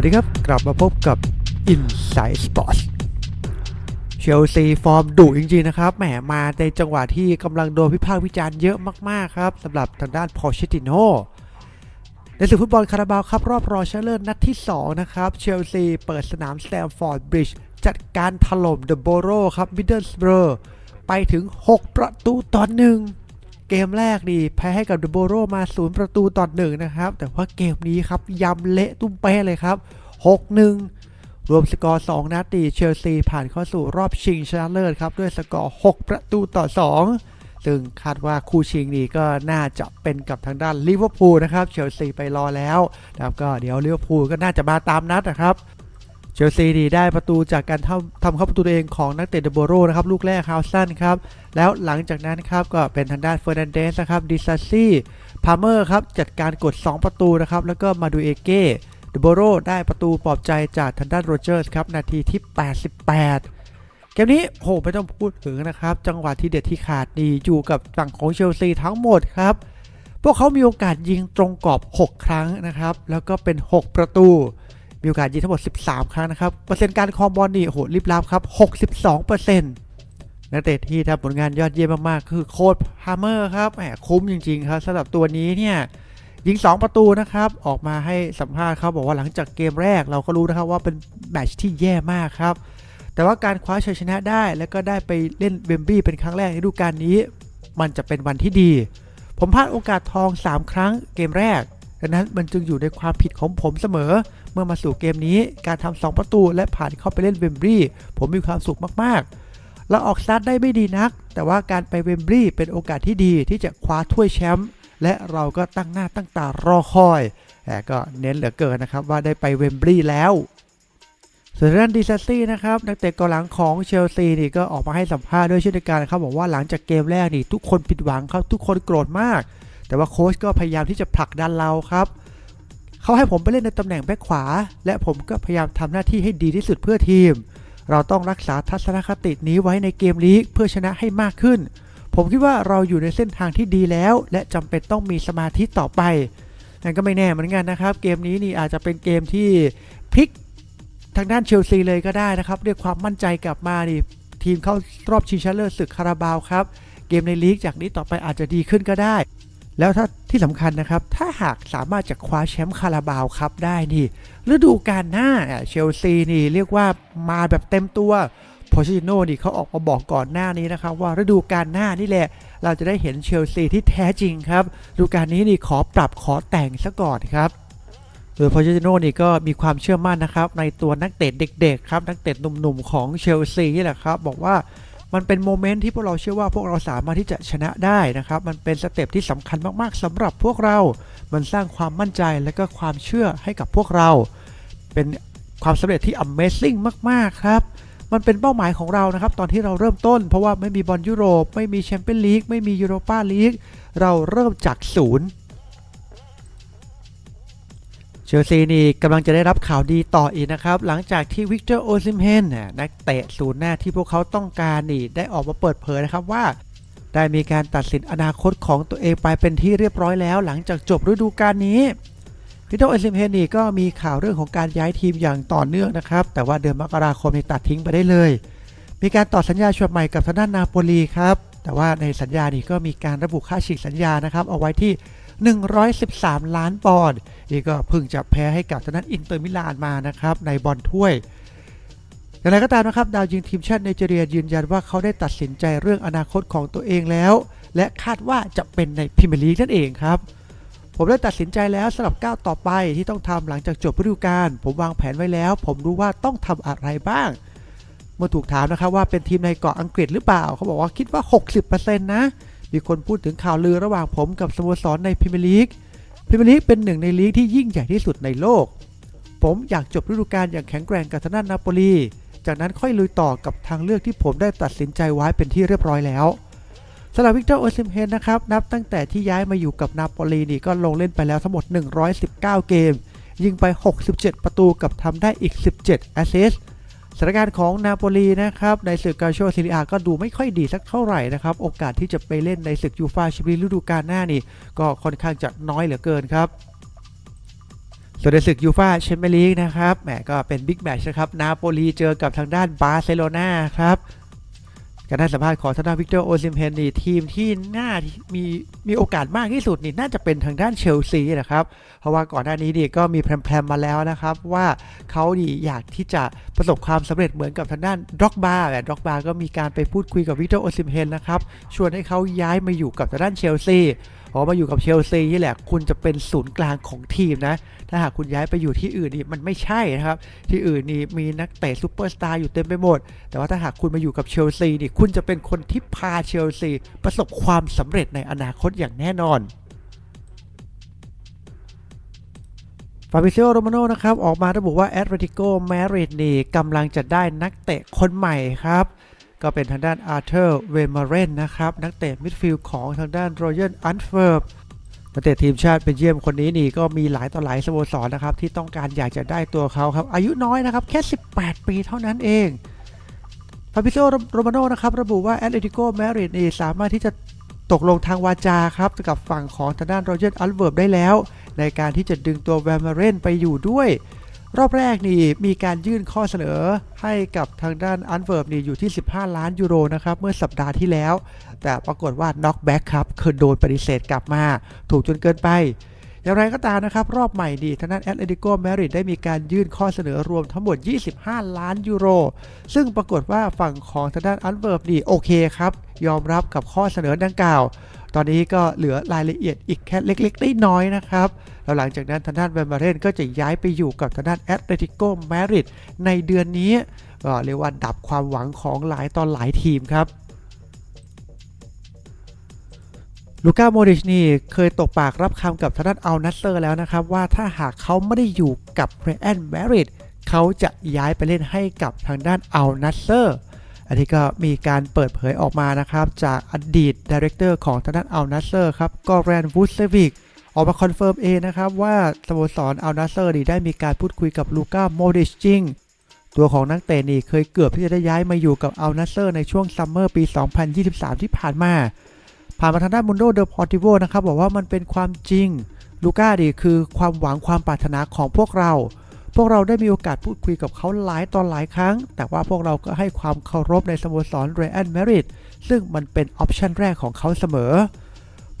วัสดีครับ กลับมาพบกับ Inside Sports เชลซีฟอร์มดุจริงๆนะครับ แหมมาในจังหวะที่กำลังโดนวิพากษ์วิจารณ์เยอะมากๆครับสำหรับทางด้านพอเชติโนในศึกฟุตบอลคาราบาวครับ รอบรองชนะเลิศนัดที่ 2 นะครับ เชลซีเปิดสนามสแตมฟอร์ดบริดจ์จัดการถล่มเดอะโบโรครับมิดเดิลสเบอร์ไปถึง 6 ประตูต่อหนึ่งเกมแรกนี่แพ้ให้กับเดอะโบโรมา 0 ประตูต่อหนึ่งนะครับ แต่ว่าเกมนี้ครับยำเละตุ้มเป้เลยครับ 6-1 รวมสกอร์ 2 นัดตีเชลซีผ่านเข้าสู่รอบชิงชนะเลิศครับ ด้วยสกอร์ 6 ประตูต่อ 2 ซึ่งคาดว่าคู่ชิงนี้ก็น่าจะเป็นกับทางด้านลิเวอร์พูลนะครับ เชลซีไปรอแล้วนะครับก็เดี๋ยวลิเวอร์พูลก็น่าจะมาตามนัดนะครับเชลซีนี่ได้ประตูจากการทำทำเข้าประตูตัวเองของนักเตะเดโบโรนะครับ ลูกแรกฮาวสันครับ แล้วหลังจากนั้นครับ ก็เป็นทางด้านเฟอร์นันเดสนะครับดิซาซี่พาเมอร์ครับ จัดการกด 2 ประตูนะครับ แล้วก็มาดูเอเก้ โบโรได้ประตูปลอบใจจากทางด้านโรเจอร์สครับ นาทีที่ 88 เกมนี้โหไม่ต้องพูดถึงนะครับ จังหวะที่เด็ดที่ขาดนี่อยู่กับฝั่งของเชลซีทั้งหมดครับ พวกเขามีโอกาสยิงตรงกรอบ 6 ครั้งนะครับ แล้วก็เป็น 6 ประตู มีโอกาสยิงทั้งหมด 13 ครั้งนะครับ เปอร์เซ็นต์การคองบอลนี่โหรีบรับครับ 62เปอร์เซ็นต์นักเตะที่ทำผลงานยอดเยี่ยมมากๆ คือโค้ดฮาร์เมอร์ครับ แหมคุ้มจริง ๆ ครับสำหรับตัวนี้เนี่ย ยิง 2 ประตูนะครับ ออกมาให้สัมภาษณ์เขาบอกว่าหลังจากเกมแรกเราก็รู้นะครับว่าเป็นแมตช์ที่แย่มากครับ แต่ว่าการคว้าชัยชนะได้ แล้วก็ได้ไปเล่นเบมบี้เป็นครั้งแรกในฤดูกาลนี้ มันจะเป็นวันที่ดี ผมพลาดโอกาสทอง 3 ครั้งเกมแรกดังนั้นมันจึงอยู่ในความผิดของผมเสมอ เมื่อมาสู่เกมนี้การทำ2ประตูและผ่านเข้าไปเล่นเวมบรีผมมีความสุขมากๆเราออกสตาร์ทได้ไม่ดีนัก แต่ว่าการไปเวมบรีเป็นโอกาสที่ดีที่จะคว้าถ้วยแชมป์ และเราก็ตั้งหน้าตั้งตารอคอยแต่ก็เน้นเหลือเกินนะครับว่าได้ไปเวมบรีย์แล้วส่วนด้านดิซาซี่นะครับนักเตะกองหลังของเชลซีนี่ก็ออกมาให้สัมภาษณ์ด้วยเช่นเดียวกันครับบอกว่าหลังจากเกมแรกนี่ทุกคนผิดหวังครับทุกคนโกรธมาก แต่ว่าโค้ชก็พยายามที่จะผลักดันเราครับเขาให้ผมไปเล่นในตำแหน่งแบ็คขวา และผมก็พยายามทำหน้าที่ให้ดีที่สุดเพื่อทีม เราต้องรักษาทัศนคตินี้ไว้ในเกมลีกเพื่อชนะให้มากขึ้น ผมคิดว่าเราอยู่ในเส้นทางที่ดีแล้ว และจำเป็นต้องมีสมาธิต่อไปนั่นก็ไม่แน่เหมือนกันนะครับ เกมนี้นี่อาจจะเป็นเกมที่พลิกทางด้านเชลซีเลยก็ได้นะครับด้วยความมั่นใจกลับมานี่ทีมเข้ารอบชิงชนะเลิศศึกคาราบาวครับ เกมในลีกจากนี้ต่อไปอาจจะดีขึ้นก็ได้ แล้วถ้าที่สำคัญนะครับ ถ้าหากสามารถจะคว้าแชมป์คาราบาวครับได้นี่ฤดูกาลหน้าเชลซีนี่เรียกว่ามาแบบเต็มตัว โพชิโน่นี่เขาออกมาบอกก่อนหน้านี้นะครับ ว่าฤดูกาลหน้านี่แหละ เราจะได้เห็นเชลซีที่แท้จริงครับฤดูกาลนี้นี่ขอปรับขอแต่งซะก่อนครับโดยโพชิโน่นี่ก็มีความเชื่อมั่นนะครับ ในตัวนักเตะเด็กๆครับนักเตะหนุ่มๆของเชลซีนี่แหละครับ บอกว่ามันเป็นโมเมนต์ที่พวกเราเชื่อว่าพวกเราสามารถที่จะชนะได้นะครับ มันเป็นสเต็ปที่สำคัญมากๆสำหรับพวกเรา มันสร้างความมั่นใจและก็ความเชื่อให้กับพวกเรา เป็นความสำเร็จที่ Amazing มากๆครับ มันเป็นเป้าหมายของเรานะครับตอนที่เราเริ่มต้น เพราะว่าไม่มีบอลยุโรป ไม่มีแชมเปี้ยนลีกไม่มียูโรปาลีกเราเริ่มจากศูนย์เชลซีนี่กำลังจะได้รับข่าวดีต่ออีกนะครับ หลังจากที่วิกเตอร์โอซิมเฮนนักเตะศูนย์หน้าที่พวกเขาต้องการนี่ได้ออกมาเปิดเผยนะครับว่า ได้มีการตัดสินอนาคตของตัวเองไปเป็นที่เรียบร้อยแล้ว หลังจากจบฤดูกาลนี้ วิกเตอร์โอซิมเฮนีก็มีข่าวเรื่องของการย้ายทีมอย่างต่อเนื่องนะครับ แต่ว่าเดือนมกราคมนี่ตัดทิ้งไปได้เลย มีการต่อสัญญาฉบับใหม่กับทางด้านนาโปลีครับ แต่ว่าในสัญญานี่ก็มีการระบุค่าฉีกสัญญานะครับ เอาไว้ที่ 113 ล้านปอนด์นี่ก็เพิ่งจะแพ้ให้กับทางด้านอินเตอร์มิลานมานะครับในบอลถ้วยอย่างไรก็ตามนะครับ ดาวยิงทีมชาติไนจีเรียยืนยันว่าเขาได้ตัดสินใจเรื่องอนาคตของตัวเองแล้ว และคาดว่าจะเป็นในพรีเมียร์ลีกนั่นเองครับ ผมได้ตัดสินใจแล้วสำหรับก้าวต่อไปที่ต้องทำหลังจากจบฤดูกาลผมวางแผนไว้แล้ว ผมรู้ว่าต้องทำอะไรบ้าง เมื่อถูกถามนะครับว่าเป็นทีมในเกาะอังกฤษหรือเปล่า เขาบอกว่าคิดว่า 60%นะมีคนพูดถึงข่าวลือระหว่างผมกับสโมสรในพรีเมียร์ลีกพรีเมียร์ลีกเป็นหนึ่งในลีกที่ยิ่งใหญ่ที่สุดในโลก ผมอยากจบฤดูกาลอย่างแข็งแกร่งกับทางด้านนาโปลีจากนั้นค่อยลุยต่อกับทางเลือกที่ผมได้ตัดสินใจไว้เป็นที่เรียบร้อยแล้วำหรับวิกเตอร์โอซิมเฮนนะครับนับตั้งแต่ที่ย้ายมาอยู่กับนาโปลีนี่ก็ลงเล่นไปแล้วทั้งหมด 119 เกม ยิงไป 67 ประตูกับทำได้อีก 17 แอสซิสต์สถานการณ์ของนาโปลีนะครับในศึกกาโชซิริอาก็ดูไม่ค่อยดีสักเท่าไหร่นะครับ โอกาสที่จะไปเล่นในศึกยูฟาแชมเปี้ยนลีกฤดูกาลหน้านี่ ก็ค่อนข้างจะน้อยเหลือเกินครับส่วนในศึกยูฟาแชมเปี้ยนลีกนะครับแหมก็เป็นบิ๊กแมชนะครับนาโปลีเจอกับทางด้านบาร์เซโลนาครับ การให้สัมภาษณ์ของทางด้านวิกเตอร์โอซิมเฮนนี่ทีมที่น่ามีมีโอกาสมากที่สุดนี่น่าจะเป็นทางด้านเชลซีนะครับ เพราะว่าก่อนหน้านี้นี่ก็มีแพรมมาแล้วนะครับ ว่าเขาดีอยากที่จะประสบความสำเร็จเหมือนกับทางด้านด็อกบาร์แต่ด็อกบาร์ก็มีการไปพูดคุยกับวิกเตอร์โอซิมเฮนนะครับชวนให้เขาย้ายมาอยู่กับทางด้านเชลซีพอมาอยู่กับเชลซีนี่แหละ คุณจะเป็นศูนย์กลางของทีมนะ ถ้าหากคุณย้ายไปอยู่ที่อื่นนี่มันไม่ใช่นะครับ ที่อื่นนี่มีนักเตะซูเปอร์สตาร์อยู่เต็มไปหมด แต่ว่าถ้าหากคุณมาอยู่กับเชลซีนี่คุณจะเป็นคนที่พาเชลซีประสบความสำเร็จในอนาคตอย่างแน่นอนฟาบิเซียโรมาโนนะครับ ออกมาระบุว่าแอตเลติโกมริดนี่กำลังจะได้นักเตะคนใหม่ครับ ก็เป็นทางด้านอาร์เธอร์เวมาเรนนะครับ นักเตะมิดฟิลด์ของทางด้านรอยัลอันเฟิร์บนักเตะทีมชาติเป็นเยี่ยมคนนี้นี่ก็มีหลายต่อหลายสโมสรนะครับ ที่ต้องการอยากจะได้ตัวเขาครับ อายุน้อยนะครับ แค่ 18 ปีเท่านั้นเองฟาบิเซียโรมาโนนะครับ ระบุว่าแอตเลติโกแมริดนี่สามารถที่จะตกลงทางวาจาครับ กับฝั่งของทางด้านรอยัลอันเฟิร์บได้แล้ว ในการที่จะดึงตัวแวมมาเรนไปอยู่ด้วย รอบแรกนี่มีการยื่นข้อเสนอให้กับทางด้านอันเวิร์บนี่อยู่ที่ 15 ล้านยูโรนะครับเมื่อสัปดาห์ที่แล้ว แต่ปรากฏว่าน็อกแบ็กครับคือโดนปฏิเสธกลับมา ถูกจนเกินไป อย่างไรก็ตามนะครับ รอบใหม่ดีทางด้านแอตเลติโกแมริดได้มีการยื่นข้อเสนอรวมทั้งหมด 25 ล้านยูโร ซึ่งปรากฏว่าฝั่งของทางด้านอันเวิร์บนี่โอเคครับยอมรับกับข้อเสนอดังกล่าว ตอนนี้ก็เหลือรายละเอียดอีกแค่เล็กๆได้น้อยนะครับแล้วหลังจากนั้นทางด้านแวมบาเรนก็จะย้ายไปอยู่กับทางด้านแอตเลติโกมาดริดในเดือนนี้ก็เรียกว่าดับความหวังของหลายตอนหลายทีมครับลูก้าโมดิชนี่เคยตกปากรับคำกับทางด้านอัลนัสเซอร์แล้วนะครับ ว่าถ้าหากเขาไม่ได้อยู่กับเรอันแมริดเขาจะย้ายไปเล่นให้กับทางด้านอัลนัสเซอร์ อันนี้ก็มีการเปิดเผยออกมานะครับ จากอดีตดีเรคเตอร์ของทางด้านอัลนัสเซอร์ครับก็แรนวูดเซวิกออกมาคอนเฟิร์มเองนะครับ ว่าสโมสรอัลนาเซอร์นี่ได้มีการพูดคุยกับลูก้าโมดิชจริงตัวของนักเตะนี่เคยเกือบที่จะได้ย้ายมาอยู่กับอัลนาเซอร์ในช่วงซัมเมอร์ปี 2023 ที่ผ่านมาผ่านมาทางด้านมุนโดเดอพอร์ติโวนะครับบอกว่ามันเป็นความจริงลูก้าดีคือความหวังความปรารถนาของพวกเรา พวกเราได้มีโอกาสพูดคุยกับเขาหลายตอนหลายครั้ง แต่ว่าพวกเราก็ให้ความเคารพในสโมสรเรอันเมริดซึ่งมันเป็นออปชันแรกของเขาเสมอ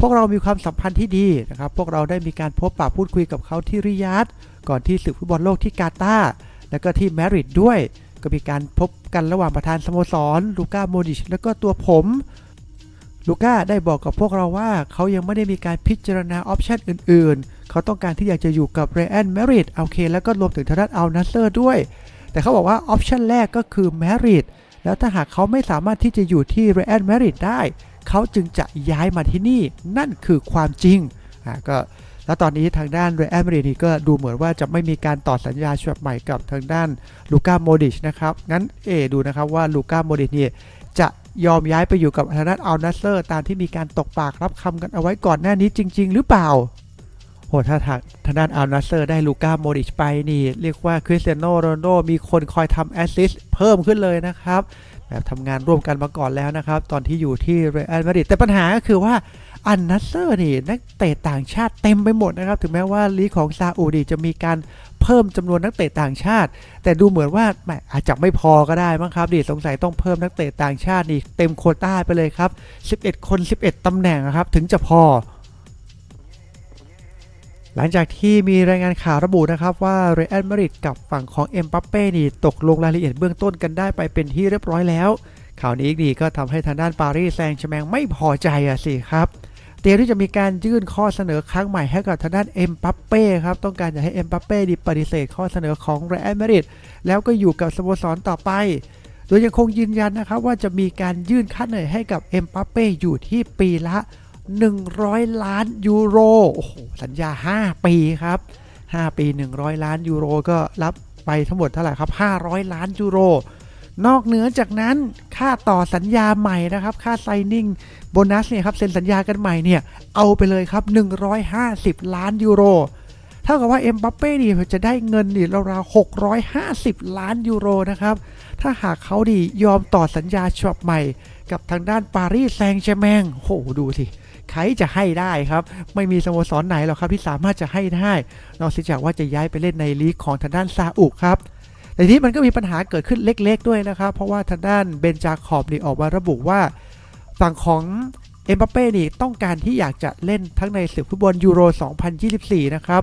พวกเรามีความสัมพันธ์ที่ดีนะครับ พวกเราได้มีการพบปะพูดคุยกับเขาที่ริยาดก่อนที่ศึกฟุตบอลโลกที่กาตาร์แล้วก็ที่แมริดด้วย ก็มีการพบกันระหว่างประธานสโมสรลูก้าโมดิชแล้วก็ตัวผมลูก้าได้บอกกับพวกเราว่าเขายังไม่ได้มีการพิจารณาออปชันอื่นๆ เขาต้องการที่อยากจะอยู่กับเรอันแมริดโอเค แล้วก็รวมถึงทางด้านอัลนัสเซอร์ด้วย แต่เขาบอกว่าออปชันแรกก็คือแมริดแล้วถ้าหากเขาไม่สามารถที่จะอยู่ที่เรอันแมริดได้ เขาจึงจะย้ายมาที่นี่นั่นคือความจริงอ่าก็แล้วตอนนี้ทางด้านเรอัลมาดริดนี่ก็ดูเหมือนว่าจะไม่มีการต่อสัญญาฉบับใหม่กับทางด้านลูก้าโมดิชนะครับ งั้นเอดูนะครับว่าลูก้าโมดิชนี่จะยอมย้ายไปอยู่กับทางด้านอัลนัสเซอร์ ตามที่มีการตกปากรับคำกันเอาไว้ก่อนหน้านี้จริง ๆ หรือเปล่า โหถ้าทางทางด้านอัลนัสเซอร์ได้ลูก้าโมดิชไปนี่ เรียกว่าคริสเตียโนโรนโดมีคนคอยทำแอสซิสเพิ่มขึ้นเลยนะครับ แบบทำงานร่วมกันมาก่อนแล้วนะครับ ตอนที่อยู่ที่เรอัลมาดริดแต่ปัญหาก็คือว่าอันนัสเซอร์นี่นักเตะต่างชาติเต็มไปหมดนะครับ ถึงแม้ว่าลีกของซาอุดีจะมีการเพิ่มจำนวนนักเตะต่างชาติ แต่ดูเหมือนว่าแหมอาจจะไม่พอก็ได้มั้งครับดิสงสัยต้องเพิ่มนักเตะต่างชาตินี่เต็มโคต้าไปเลยครับ 11 คน 11ตำแหน่งนะครับถึงจะพอ หลังจากที่มีรายงานข่าวระบุนะครับว่าเรอัลมาดริดกับฝั่งของเอ็มบัปเป้นี่ตกลงรายละเอียดเบื้องต้นกันได้ไปเป็นที่เรียบร้อยแล้ว ข่าวนี้ดีก็ทำให้ทางด้านปารีสแซงต์แชร์แมงไม่พอใจอะสิครับเตรียมที่จะมีการยื่นข้อเสนอครั้งใหม่ให้กับทางด้านเอ็มบัปเป้ครับ ต้องการจะให้เอ็มบัปเป้ดีปฏิเสธข้อเสนอของเรอัลมาดริดแล้วก็อยู่กับสโมสรต่อไป โดยยังคงยืนยันนะครับว่าจะมีการยื่นค่าเหนื่อยให้กับเอ็มบัปเป้อยู่ที่ปีละ 100 ล้านยูโร โอ้โห สัญญา 5 ปีครับ 5 ปี 100 ล้านยูโรก็รับไปทั้งหมดเท่าไหร่ครับ 500 ล้านยูโร นอกเหนือจากนั้นค่าต่อสัญญาใหม่นะครับ ค่าไซนิ่งโบนัสเนี่ยครับ เซ็นสัญญากันใหม่เนี่ย เอาไปเลยครับ 150 ล้านยูโร เท่ากับว่าเอ็มบัปเป้นี่จะได้เงินนี่ราวๆ650 ล้านยูโรนะครับ ถ้าหากเขาดียอมต่อสัญญาฉบับใหม่ กับทางด้านปารีสแซงต์แชร์แมงโหดูสิใครจะให้ได้ครับ ไม่มีสโมสรไหนหรอกครับที่สามารถจะให้ได้ นอกจากว่าจะย้ายไปเล่นในลีกของทางด้านซาอุครับแต่ทีนี้มันก็มีปัญหาเกิดขึ้นเล็กๆด้วยนะครับ เพราะว่าทางด้านเบนจาคอบนี่ออกมาระบุว่าฝั่งของเอ็มบัปเป้นี่ต้องการที่อยากจะเล่นทั้งในศึกฟุตบอลยูโร 2024 นะครับ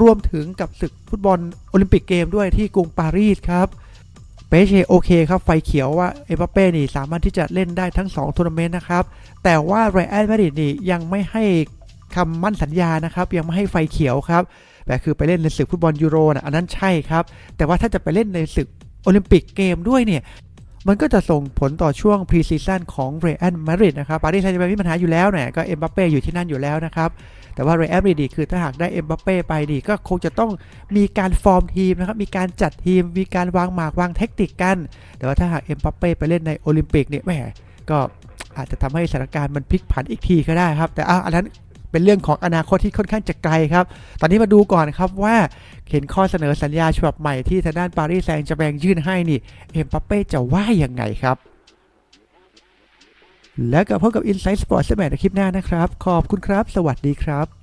รวมถึงกับศึกฟุตบอลโอลิมปิกเกมด้วยที่กรุงปารีสครับ เปเชโอเคครับ ไฟเขียวว่าเอ็มบัปเป้นี่สามารถที่จะเล่นได้ทั้ง2ทัวร์นาเมนต์นะครับ แต่ว่าไรอันมาดริดนี่ยังไม่ให้คำมั่นสัญญานะครับ ยังไม่ให้ไฟเขียวครับแต่คือไปเล่นในศึกฟุตบอลยูโรนะอันนั้นใช่ครับ แต่ว่าถ้าจะไปเล่นในศึกโอลิมปิกเกมด้วยเนี่ยมันก็จะส่งผลต่อช่วงพรีซีซั่นของเรอัลมาดริดนะครับปารีสแซงต์แชร์แมงมีปัญหาอยู่แล้วเนี่ยก็เอ็มบัปเป้อยู่ที่นั่นอยู่แล้วนะครับ แต่ว่าเรอัลมาดริดคือถ้าหากได้เอ็มบัปเป้ไปดีก็คงจะต้องมีการฟอร์มทีมนะครับ มีการจัดทีม มีการวางหมากวางเทคนิคกัน แต่ว่าถ้าหากเอ็มบัปเป้ไปเล่นในโอลิมปิกเนี่ยแหมก็อาจจะทำให้สถานการณ์มันพลิกผันอีกทีก็ได้ครับ แต่อันนั้นเป็นเรื่องของอนาคตที่ค่อนข้างจะไกลครับ ตอนนี้มาดูก่อนครับว่าเห็นข้อเสนอสัญญาฉบับใหม่ที่ทางด้านปารีสแซงต์แชร์แมงยื่นให้นี่ เอ็มบัปเป้จะว่ายังไงครับ แล้วก็พบกับ Inside Sports สมัยในคลิปหน้านะครับ ขอบคุณครับ สวัสดีครับ